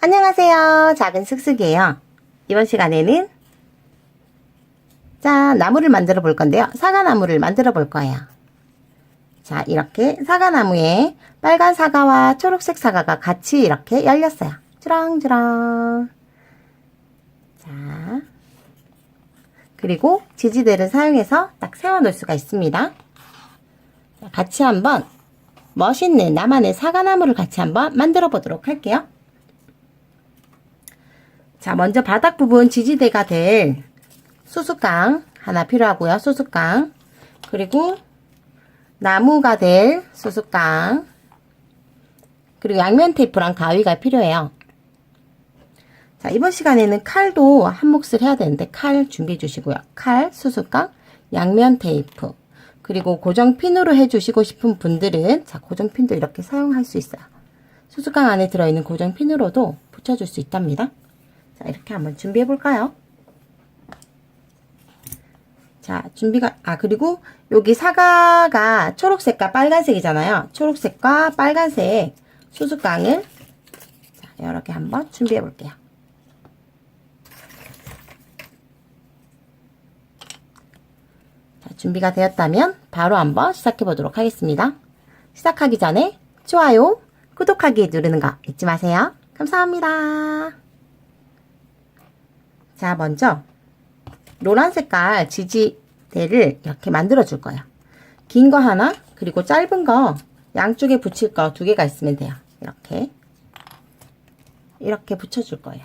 안녕하세요. 작은 슥슥이에요. 이번 시간에는 자, 나무를 만들어 볼 건데요. 사과나무를 만들어 볼 거예요. 자, 이렇게 사과나무에 빨간 사과와 초록색 사과가 같이 이렇게 열렸어요. 주렁주렁. 자, 그리고 지지대를 사용해서 딱 세워 놓을 수가 있습니다. 자, 같이 한번 멋있는 나만의 사과나무를 같이 한번 만들어 보도록 할게요. 자, 먼저 바닥 부분 지지대가 될 수수깡 하나 필요하고요. 수수깡. 그리고 나무가 될 수수깡. 그리고 양면 테이프랑 가위가 필요해요. 자, 이번 시간에는 칼도 한 몫을 해야 되는데 칼 준비해 주시고요. 칼, 수수깡, 양면 테이프. 그리고 고정핀으로 해주시고 싶은 분들은 자, 고정핀도 이렇게 사용할 수 있어요. 수수깡 안에 들어있는 고정핀으로도 붙여줄 수 있답니다. 자, 이렇게 한번 준비해 볼까요? 자, 준비가, 아, 그리고 여기 사과가 초록색과 빨간색이잖아요. 초록색과 빨간색 수수깡을 자, 이렇게 한번 준비해 볼게요. 자, 준비가 되었다면 바로 한번 시작해 보도록 하겠습니다. 시작하기 전에 좋아요, 구독하기 누르는 거 잊지 마세요. 감사합니다. 자, 먼저 노란 색깔 지지대를 이렇게 만들어 줄 거예요. 긴 거 하나, 그리고 짧은 거 양쪽에 붙일 거 두 개가 있으면 돼요. 이렇게. 이렇게 붙여줄 거예요.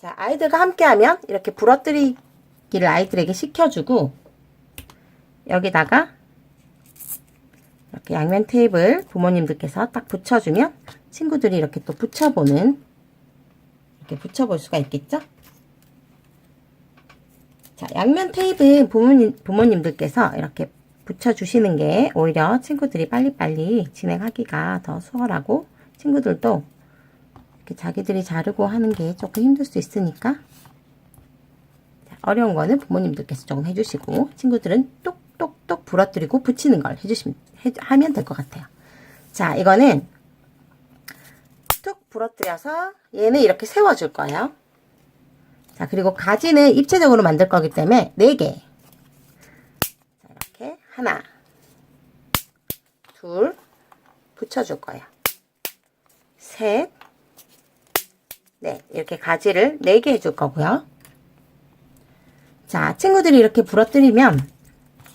자, 아이들과 함께 하면 이렇게 부러뜨리기를 아이들에게 시켜주고, 여기다가 이렇게 양면 테이프를 부모님들께서 딱 붙여주면 친구들이 이렇게 또 붙여보는 이렇게 붙여볼 수가 있겠죠? 자, 양면 테이프 부모님, 부모님들께서 이렇게 붙여주시는 게 오히려 친구들이 빨리빨리 진행하기가 더 수월하고 친구들도 이렇게 자기들이 자르고 하는 게 조금 힘들 수 있으니까 자, 어려운 거는 부모님들께서 조금 해주시고 친구들은 똑 똑똑 부러뜨리고 붙이는 걸 해주시면 해, 하면 될 것 같아요. 자, 이거는 툭 부러뜨려서 얘는 이렇게 세워줄 거예요. 자, 그리고 가지는 입체적으로 만들 거기 때문에 4개. 자, 이렇게 하나, 둘, 붙여줄 거예요. 셋, 네, 이렇게 가지를 4개 해줄 거고요. 자, 친구들이 이렇게 부러뜨리면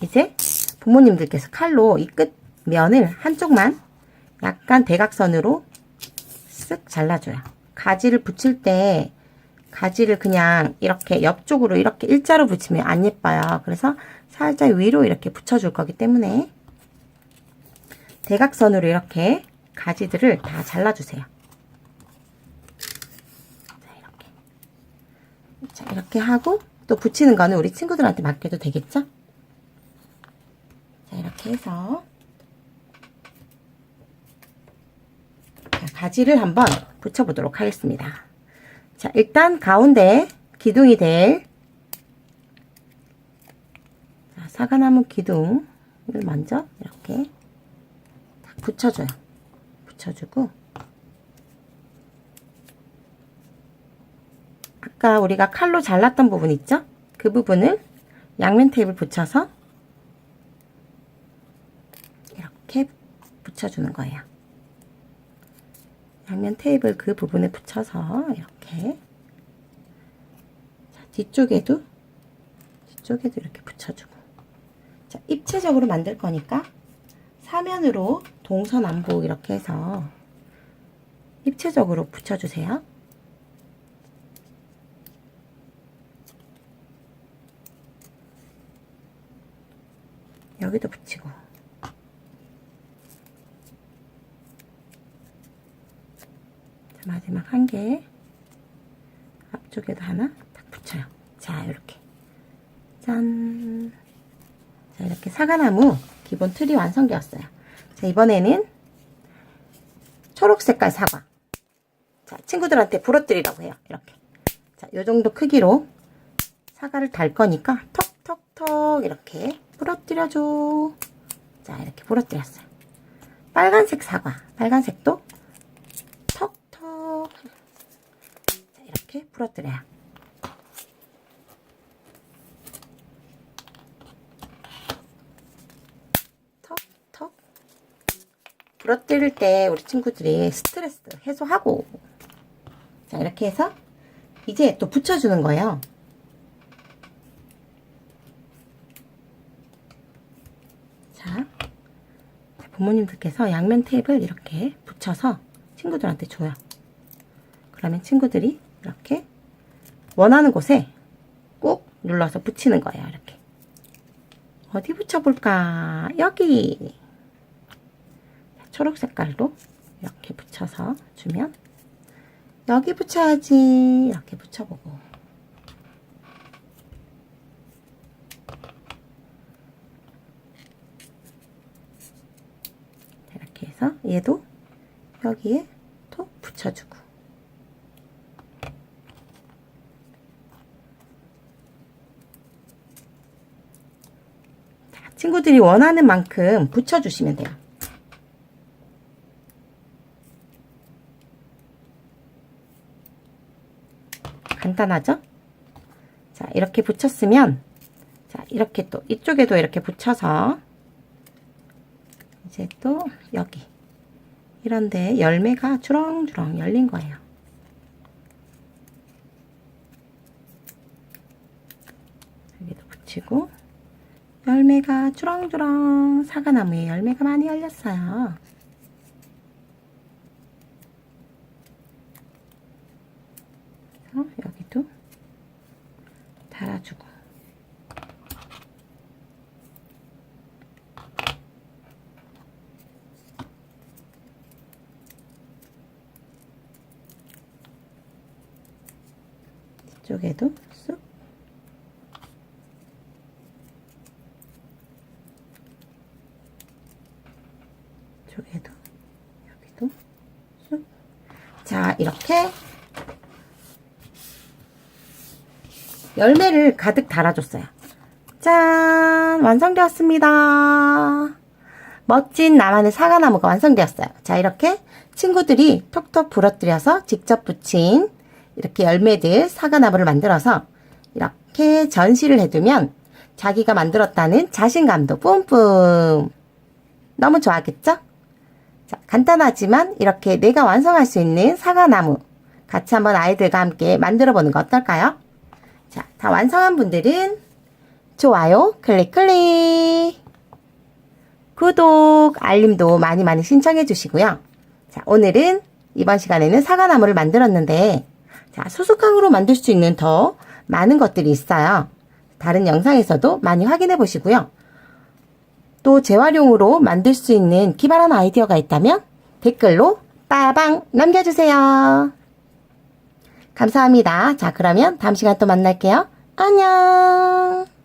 이제 부모님들께서 칼로 이 끝 면을 한쪽만 약간 대각선으로 쓱 잘라줘요. 가지를 붙일 때 가지를 그냥 이렇게 옆쪽으로 이렇게 일자로 붙이면 안 예뻐요. 그래서 살짝 위로 이렇게 붙여줄 거기 때문에 대각선으로 이렇게 가지들을 다 잘라주세요. 자, 이렇게. 자, 이렇게 하고 또 붙이는 거는 우리 친구들한테 맡겨도 되겠죠? 자, 이렇게 해서 자, 가지를 한번 붙여보도록 하겠습니다. 자, 일단 가운데 기둥이 될 자, 사과나무 기둥을 먼저 이렇게 딱 붙여줘요. 붙여주고 아까 우리가 칼로 잘랐던 부분 있죠? 그 부분을 양면 테이프를 붙여서 이렇게 붙여주는 거예요. 양면 테이블 그 부분에 붙여서 이렇게 자, 뒤쪽에도 뒤쪽에도 이렇게 붙여주고 자, 입체적으로 만들 거니까 사면으로 동서남북 이렇게 해서 입체적으로 붙여주세요. 여기도 붙이고 마지막 한 개 앞쪽에도 하나 딱 붙여요. 자, 이렇게 짠. 자, 이렇게 사과나무 기본 틀이 완성되었어요. 자, 이번에는 초록 색깔 사과. 자, 친구들한테 부러뜨리라고 해요. 이렇게. 자, 요 정도 크기로 사과를 달 거니까 턱턱턱 이렇게 부러뜨려줘. 자, 이렇게 부러뜨렸어요. 빨간색 사과. 빨간색도 턱턱. 자, 이렇게 부러뜨려요. 턱턱. 부러뜨릴 때 우리 친구들이 스트레스 해소하고. 자, 이렇게 해서 이제 또 붙여주는 거예요. 자, 부모님들께서 양면 테이프를 이렇게 붙여서 친구들한테 줘요. 그러면 친구들이 이렇게 원하는 곳에 꾹 눌러서 붙이는 거예요. 이렇게. 어디 붙여볼까? 여기! 초록 색깔로 이렇게 붙여서 주면 여기 붙여야지. 이렇게 붙여보고. 이렇게 해서 얘도 여기에 톡 붙여주고. 자, 친구들이 원하는 만큼 붙여주시면 돼요. 간단하죠? 자, 이렇게 붙였으면, 자, 이렇게 또, 이쪽에도 이렇게 붙여서, 이제 또, 여기. 이런데 열매가 주렁주렁 열린 거예요. 여기도 붙이고, 열매가 주렁주렁 사과나무에 열매가 많이 열렸어요. 여기도 달아주고 이쪽에도 쑥 이쪽에도 여기도 쑥 자, 이렇게 열매를 가득 달아줬어요. 짠! 완성되었습니다. 멋진 나만의 사과나무가 완성되었어요. 자, 이렇게 친구들이 톡톡 부러뜨려서 직접 붙인 이렇게 열매들 사과나무를 만들어서 이렇게 전시를 해두면 자기가 만들었다는 자신감도 뿜뿜. 너무 좋아하겠죠? 자, 간단하지만 이렇게 내가 완성할 수 있는 사과나무 같이 한번 아이들과 함께 만들어 보는 거 어떨까요? 자, 다 완성한 분들은 좋아요, 클릭, 클릭. 구독, 알림도 많이 많이 신청해 주시고요. 자, 오늘은 이번 시간에는 사과나무를 만들었는데, 자, 수수깡으로 만들 수 있는 더 많은 것들이 있어요. 다른 영상에서도 많이 확인해 보시고요. 또 재활용으로 만들 수 있는 기발한 아이디어가 있다면 댓글로 빠방 남겨주세요. 감사합니다. 자, 그러면 다음 시간 또 만날게요. 안녕!